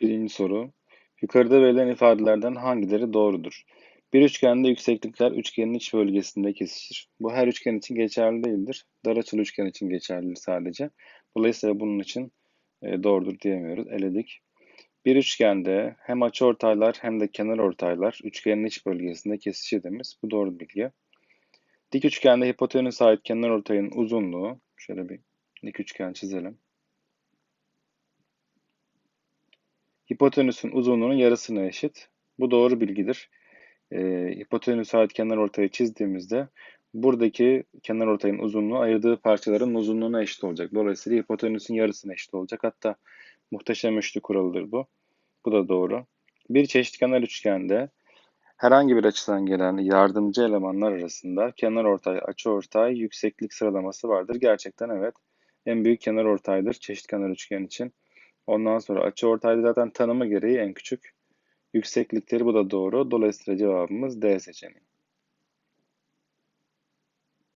Birinci soru. Yukarıda verilen ifadelerden hangileri doğrudur? Bir üçgende yükseklikler üçgenin iç bölgesinde kesişir. Bu her üçgen için geçerli değildir. Dar açılı üçgen için geçerlidir sadece. Dolayısıyla bunun için e, doğrudur diyemiyoruz. Eledik. Bir üçgende hem açıortaylar hem de kenarortaylar üçgenin iç bölgesinde kesişir demiş. Bu doğru bilgi. Dik üçgende hipotenüse ait kenarortayın uzunluğu, şöyle bir dik üçgen çizelim. Hipotenüsün uzunluğunun yarısına eşit. Bu doğru bilgidir. E, hipotenüse ait kenarortayı çizdiğimizde buradaki kenarortayın uzunluğu ayırdığı parçaların uzunluğuna eşit olacak. Dolayısıyla hipotenüsün yarısına eşit olacak. Hatta muhteşem üçlü kuralıdır bu. Bu da doğru. Bir çeşitkenar üçgende herhangi bir açıdan gelen yardımcı elemanlar arasında kenarortay, açıortay, yükseklik sıralaması vardır. Gerçekten evet. En büyük kenarortaydır çeşitkenar üçgen için. Ondan sonra açıortayda zaten tanımı gereği en küçük. Yükseklikleri bu da doğru. Dolayısıyla cevabımız D seçeneği.